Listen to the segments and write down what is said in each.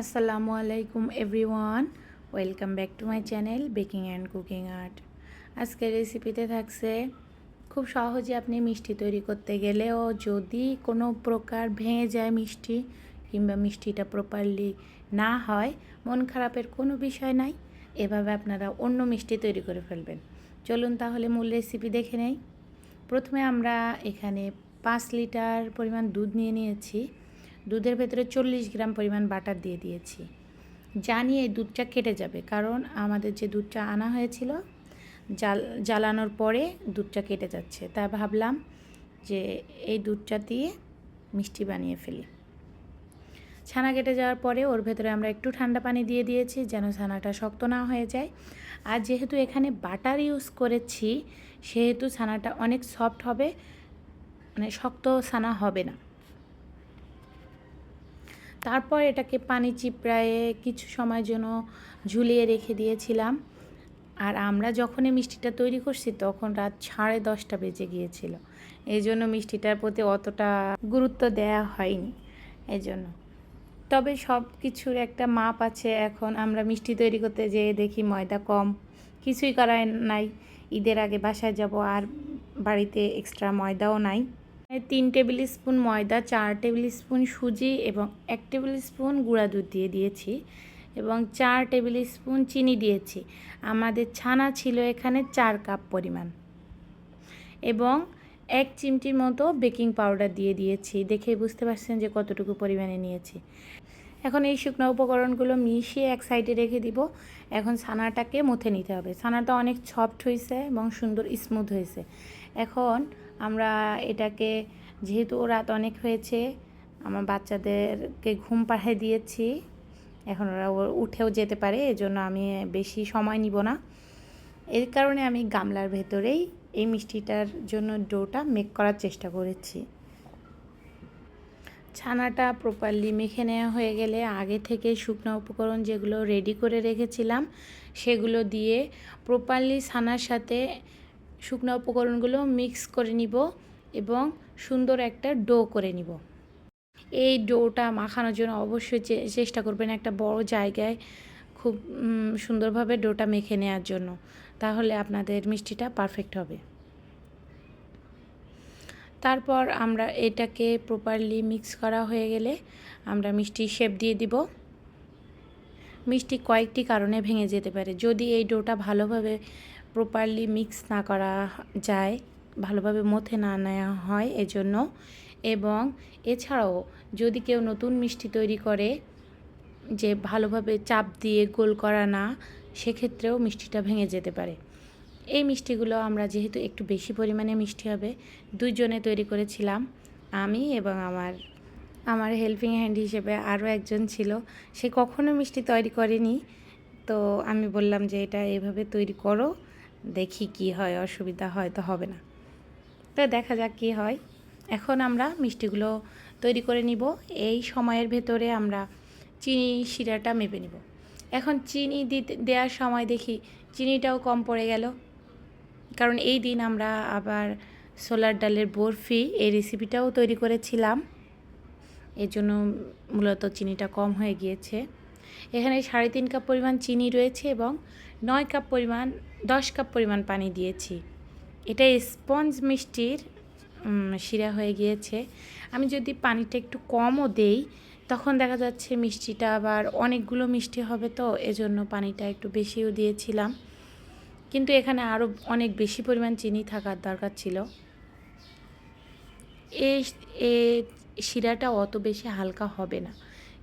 আসসালামু আলাইকুম everyone welcome back to my channel baking and cooking art আজকের রেসিপিতে থাকছে, খুব সহজে আপনি মিষ্টি তৈরি করতে গেলেও যদি কোনো প্রকার ভেঙে যায় মিষ্টি কিংবা মিষ্টিটা প্রপারলি না হয়, মন খারাপের কোনো বিষয় নাই, এভাবে আপনারা অন্য মিষ্টি তৈরি করে ফেলবেন। চলুন তাহলে মূল রেসিপি দেখে নেই। প্রথমে আমরা এখানে পাঁচ লিটার পরিমাণ দুধ নিয়ে নিয়েছি। দুধের ভেতরে চল্লিশ গ্রাম পরিমাণ বাটার দিয়ে দিয়েছি। জানিয়ে এই দুধটা কেটে যাবে, কারণ আমাদের যে দুধটা আনা হয়েছিল, জাল, জ্বালানোর পরে দুধটা কেটে যাচ্ছে। তাই ভাবলাম যে এই দুধটা দিয়ে মিষ্টি বানিয়ে ফেলি। ছানা কেটে যাওয়ার পরে ওর ভেতরে আমরা একটু ঠান্ডা পানি দিয়ে দিয়েছি, যেন ছানাটা শক্ত না হয়ে যায়। আর যেহেতু এখানে বাটার ইউজ করেছি, সেহেতু ছানাটা অনেক সফট হবে মানে শক্ত ছানা হবে না। তারপর এটাকে পানি চিপড়ায়ে কিছু সময়ের জন্য ঝুলিয়ে রেখে দিয়েছিলাম। আর আমরা যখনই মিষ্টিটা তৈরি করছি তখন রাত সাড়ে দশটা বেজে গিয়েছিল। এই জন্য মিষ্টিটার প্রতি অতটা গুরুত্ব দেওয়া হয়নি। এই জন্য। তবে সব কিছুর একটা মাপ আছে। এখন আমরা মিষ্টি তৈরি করতে যেয়ে দেখি ময়দা কম। কিছুই করায় নাই। ঈদের আগে বাসায় যাব আর বাড়িতে এক্সট্রা ময়দাও নাই। তিন টেবিল স্পুন ময়দা, চার টেবিল স্পুন সুজি এবং এক টেবিল স্পুন গুঁড়া দুধ দিয়ে দিয়েছি এবং চার টেবিল স্পুন চিনি দিয়েছি। আমাদের ছানা ছিল এখানে চার কাপ পরিমাণ। এবং এক চিমটির মতো বেকিং পাউডার দিয়ে দিয়েছি। দেখে বুঝতে পারছেন যে কতটুকু পরিমাণে নিয়েছি। এখন এই শুকনো উপকরণগুলো মিশিয়ে এক সাইডে রেখে দিব। এখন ছানাটাকে মুথে নিতে হবে। ছানাটা অনেক সফট হয়েছে এবং সুন্দর স্মুথ হয়েছে এখন আমরা এটাকে, যেহেতু রাত অনেক হয়েছে, আমার বাচ্চাদেরকে ঘুম পাড়িয়ে দিয়েছি। এখন ওরা উঠেও যেতে পারে, এজন্য আমি বেশি সময় নিব না। এর কারণে আমি গামলার ভেতরেই এই মিষ্টিটার জন্য ডোটা মেক করার চেষ্টা করেছি। ছানাটা প্রপারলি মেখে নেওয়া হয়ে গেলে আগে থেকে শুকনো উপকরণ যেগুলো রেডি করে রেখেছিলাম, সেগুলো দিয়ে প্রপারলি ছানার সাথে শুকনো উপকরণগুলো মিক্স করে নিব এবং সুন্দর একটা ডো করে নিব। এই ডোটা মাখানোর জন্য অবশ্যই চেষ্টা করবেন একটা বড় জায়গায় খুব সুন্দরভাবে ডোটা মেখে নেওয়ার জন্য। তাহলে আপনাদের মিষ্টিটা পারফেক্ট হবে। তারপর আমরা এটাকে প্রপারলি মিক্স করা হয়ে গেলে আমরা মিষ্টি শেপ দিয়ে দিব। মিষ্টি কয়েকটি কারণে ভেঙে যেতে পারে। যদি এই ডোটা ভালোভাবে প্রপারলি মিক্স না করা যায়, ভালোভাবে মথে না নেওয়া হয় এজন্য। এবং এছাড়াও যদি কেউ নতুন মিষ্টি তৈরি করে যে ভালোভাবে চাপ দিয়ে গোল করা না, সেক্ষেত্রেও মিষ্টিটা ভেঙে যেতে পারে। এই মিষ্টিগুলো আমরা যেহেতু একটু বেশি পরিমাণে মিষ্টি হবে, দুইজনে তৈরি করেছিলাম, আমি এবং আমার আমার হেল্পিং হ্যান্ড হিসেবে আরও একজন ছিল। সে কখনো মিষ্টি তৈরি করেনি, তো আমি বললাম যে এটা এভাবে তৈরি করো দেখি কি হয়, অসুবিধা হয় তো হবে না। তো দেখা যাক কী হয়। এখন আমরা মিষ্টিগুলো তৈরি করে নিব। এই সময়ের ভেতরে আমরা চিনি শিরাটা মেপে নিব। এখন চিনি দিতে, দেওয়ার সময় দেখি চিনিটাও কম পড়ে গেল। কারণ এই দিন আমরা আবার সোলার ডালের বরফি এই রেসিপিটাও তৈরি করেছিলাম। এর জন্য মূলত চিনিটা কম হয়ে গিয়েছে। এখানে সাড়ে তিন কাপ পরিমাণ চিনি রয়েছে এবং নয় কাপ পরিমাণ দশ কাপ পরিমাণ পানি দিয়েছি। এটা স্পঞ্জ মিষ্টির শিরা হয়ে গিয়েছে। আমি যদি পানিটা একটু কমও দেই, তখন দেখা যাচ্ছে মিষ্টিটা আবার অনেকগুলো মিষ্টি হবে তো, এজন্য পানিটা একটু বেশিও দিয়েছিলাম। কিন্তু এখানে আরও অনেক বেশি পরিমাণ চিনি থাকার দরকার ছিল। এই শিরাটা অত বেশি হালকা হবে না।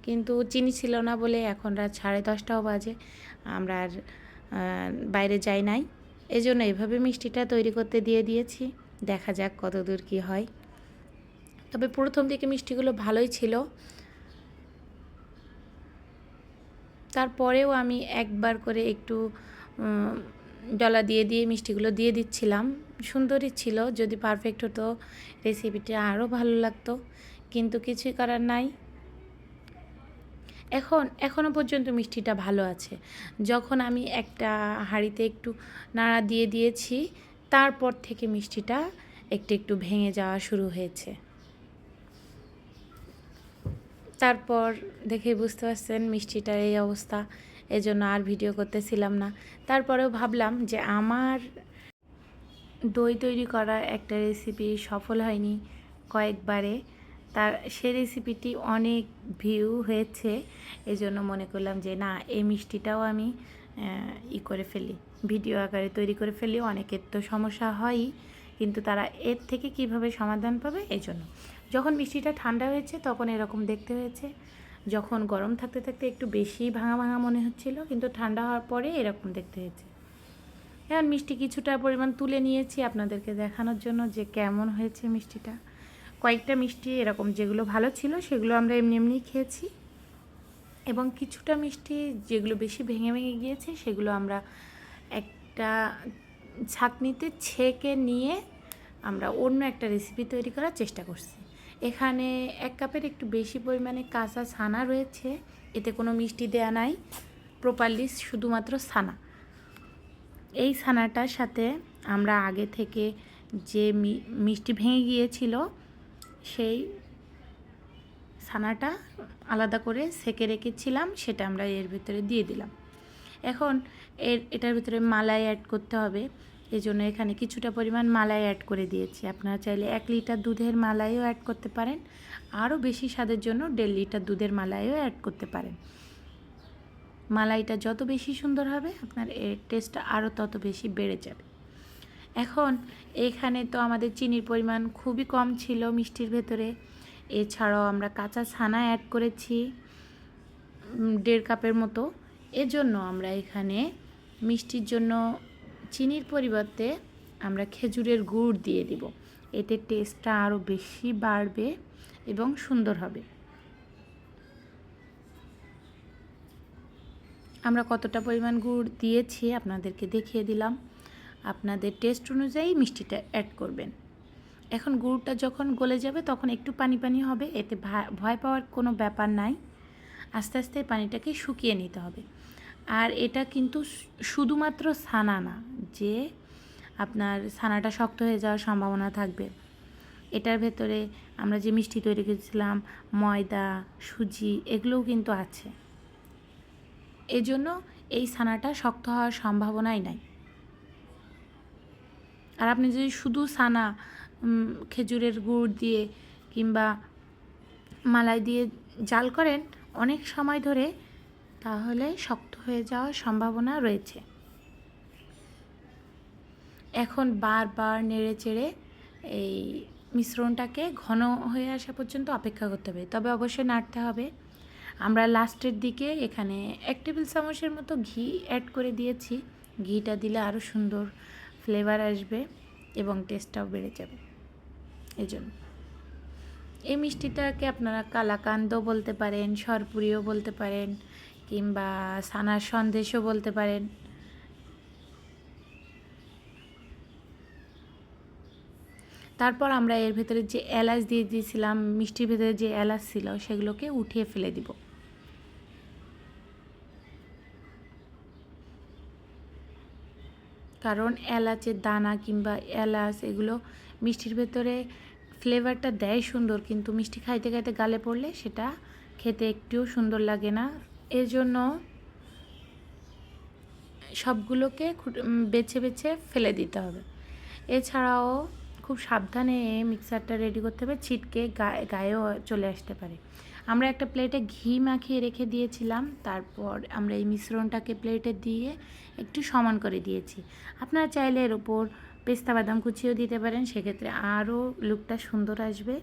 কিন্তু চিনি ছিল না বলে এখন রাত সাড়ে দশটাও বাজে। আমরা আর বাইরে যাই নাই। এই জন্য এভাবে মিষ্টিটা তৈরি করতে দিয়ে দিয়েছি। দেখা যাক কত দূর কী হয়। তবে প্রথম দিকে মিষ্টিগুলো ভালোই ছিল। তারপরেও আমি একবার করে একটু ডলা দিয়ে দিয়ে মিষ্টিগুলো দিয়ে দিচ্ছিলাম। সুন্দরই ছিল, যদি পারফেক্ট হতো রেসিপিটা আরও ভালো লাগতো। কিন্তু কিছুই করার নাই। এখন এখনও পর্যন্ত মিষ্টিটা ভালো আছে। যখন আমি একটা হাঁড়িতে একটু নাড়া দিয়ে দিয়েছি, তারপর থেকে মিষ্টিটা একটু একটু ভেঙে যাওয়া শুরু হয়েছে। তারপর দেখে বুঝতে পারছেন মিষ্টিটার এই অবস্থা, এজন্য আর ভিডিও করতেছিলাম না। তারপরেও ভাবলাম যে আমার দই তৈরি করা একটা রেসিপি সফল হয়নি কয়েকবারে। তার সে রেসিপিটি অনেক ভিউ হয়েছে এই জন্য মনে করলাম যে না, এই মিষ্টিটাও আমি ই করে ফেলি ভিডিও আকারে তৈরি করে ফেলি। অনেকের তো সমস্যা হয়ই, কিন্তু তারা এর থেকে কীভাবে সমাধান পাবে এই জন্য যখন মিষ্টিটা ঠান্ডা হয়েছে, তখন এরকম দেখতে হয়েছে। যখন গরম থাকতে থাকতে একটু বেশি ভাঙা ভাঙা মনে হচ্ছিল, কিন্তু ঠান্ডা হওয়ার পরে এরকম দেখতে হয়েছে। এখন মিষ্টি কিছুটা পরিমাণ তুলে নিয়েছি আপনাদেরকে দেখানোর জন্য যে কেমন হয়েছে মিষ্টিটা। কয়েকটা মিষ্টি এরকম যেগুলো ভালো ছিল সেগুলো আমরা এমনি এমনি খেয়েছি। এবং কিছুটা মিষ্টি যেগুলো বেশি ভেঙে ভেঙে গিয়েছে সেগুলো আমরা একটা ছাঁকনিতে ছেঁকে নিয়ে আমরা অন্য একটা রেসিপি তৈরি করার চেষ্টা করছি। এখানে এক কাপের একটু বেশি পরিমাণে কাঁচা ছানা রয়েছে, এতে কোনো মিষ্টি দেয়া নাই প্রপারলি শুধুমাত্র ছানা। এই ছানাটার সাথে আমরা আগে থেকে যে মিষ্টি ভেঙে গিয়েছিল সেই ছানাটা আলাদা করে সেকে রেখেছিলাম, সেটা আমরা এর ভিতরে দিয়ে দিলাম। এখন এর, এটার ভিতরে মালাই অ্যাড করতে হবে। এই জন্য এখানে কিছুটা পরিমাণ মালাই অ্যাড করে দিয়েছি। আপনারা চাইলে এক লিটার দুধের মালাইও অ্যাড করতে পারেন। আরও বেশি স্বাদের জন্য দেড় লিটার দুধের মালাইও অ্যাড করতে পারেন। মালাইটা যত বেশি সুন্দর হবে, আপনার এর টেস্টটা আরও তত বেশি বেড়ে যাবে। এখন এখানে তো আমাদের চিনির পরিমাণ খুবই কম ছিল মিষ্টির ভেতরে। এছাড়াও আমরা কাঁচা ছানা অ্যাড করেছি দেড় কাপের মতো। এজন্য আমরা এখানে মিষ্টির জন্য চিনির পরিবর্তে আমরা খেজুরের গুড় দিয়ে দিব। এতে টেস্টটা আরও বেশি বাড়বে এবং সুন্দর হবে। আমরা কতটা পরিমাণ গুড় দিয়েছি আপনাদেরকে দেখিয়ে দিলাম। আপনাদের টেস্ট অনুযায়ী মিষ্টিটা অ্যাড করবেন। এখন গুড়টা যখন গলে যাবে, তখন একটু পানি পানি হবে, এতে ভয় পাওয়ার কোনো ব্যাপার নাই। আস্তে আস্তে পানিটাকে শুকিয়ে নিতে হবে। আর এটা কিন্তু শুধুমাত্র ছানা না, যে আপনার ছানাটা শক্ত হয়ে যাওয়ার সম্ভাবনা থাকবে। এটার ভেতরে আমরা যে মিষ্টি তৈরি করেছিলাম, ময়দা, সুজি, এগুলোও কিন্তু আছে। এজন্য এই ছানাটা শক্ত হওয়ার সম্ভাবনাই নাই। আর আপনি যদি শুধু সানা খেজুরের গুড় দিয়ে কিংবা মালাই দিয়ে জাল করেন, অনেক সময় ধরে তাহলে শক্ত হয়ে যাওয়ার সম্ভাবনা রয়েছে। এখন বারবার নেড়ে চেড়ে এই মিশ্রণটাকে ঘন হয়ে আসা পর্যন্ত অপেক্ষা করতে হবে। তবে অবশ্যই নাড়তে হবে। আমরা লাস্টের দিকে এখানে এক টেবিল চামচের মতো ঘি অ্যাড করে দিয়েছি। ঘিটা দিলে আরও সুন্দর ফ্লেভার আসবে এবং টেস্টটাও বেড়ে যাবে। এই জন্য। এই মিষ্টিটাকে আপনারা কালাকান্দও বলতে পারেন, সরপুরিও বলতে পারেন, কিংবা সানার সন্দেশও বলতে পারেন। তারপর আমরা এর ভেতরে যে এলাচ দিয়ে দিয়েছিলাম, মিষ্টির ভেতরে যে এলাচ ছিল, সেগুলোকে উঠিয়ে ফেলে দিব। কারণ এলাচের দানা কিংবা এলাচ এগুলো মিষ্টির ভেতরে ফ্লেভারটা দেয় সুন্দর, কিন্তু মিষ্টি খাইতে খাইতে গালে পড়লে সেটা খেতে একটুও সুন্দর লাগে না। এর জন্য সবগুলোকে বেছে বেছে ফেলে দিতে হবে। এছাড়াও খুব সাবধানে মিক্সারটা রেডি করতে হবে, ছিটকে গায়ে গায়েও চলে আসতে পারে। আমরা একটা প্লেটে ঘি মাখিয়ে রেখে দিয়েছিলাম, তারপর আমরা এই মিশ্রণটাকে প্লেটে দিয়ে একটু সমান করে দিয়েছি। আপনারা চাইলে এর ওপর পেস্তা বাদাম কুচিও দিতে পারেন, সেক্ষেত্রে আরও লুকটা সুন্দর আসবে।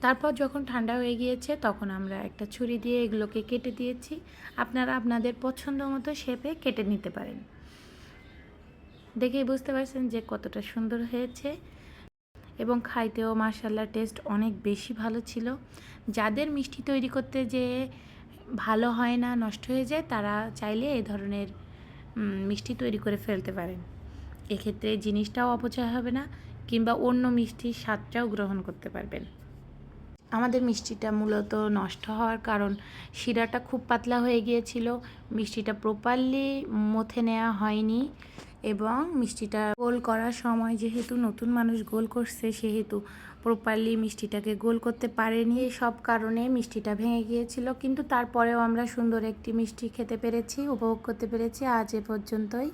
তারপর যখন ঠান্ডা হয়ে গিয়েছে, তখন আমরা একটা ছুরি দিয়ে এগুলোকে কেটে দিয়েছি। আপনারা আপনাদের পছন্দ মতো শেপে কেটে নিতে পারেন। দেখেই বুঝতে পারছেন যে কতটা সুন্দর হয়েছে। এবং খাইতেও মার্শাল্লাহ টেস্ট অনেক বেশি ভালো ছিল। যাদের মিষ্টি তৈরি করতে যে ভালো হয় না, নষ্ট হয়ে যায়, তারা চাইলে এ ধরনের মিষ্টি তৈরি করে ফেলতে পারেন। এক্ষেত্রে জিনিসটাও অপচয় হবে না, কিংবা অন্য মিষ্টির স্বাদটাও গ্রহণ করতে পারবেন। আমাদের মিষ্টিটা মূলত নষ্ট হওয়ার কারণ, শিরাটা খুব পাতলা হয়ে গিয়েছিল, মিষ্টিটা প্রপারলি মথে নেওয়া হয়নি। এবং মিষ্টিটা গোল করার সময় যেহেতু নতুন মানুষ গোল করছে, সেহেতু প্রপারলি মিষ্টিটাকে গোল করতে পারেনি। সব কারণে মিষ্টিটা ভেঙে গিয়েছিল। কিন্তু তারপরেও আমরা সুন্দর একটি মিষ্টি খেতে পেরেছি, উপভোগ করতে পেরেছি। আজ এ পর্যন্তই।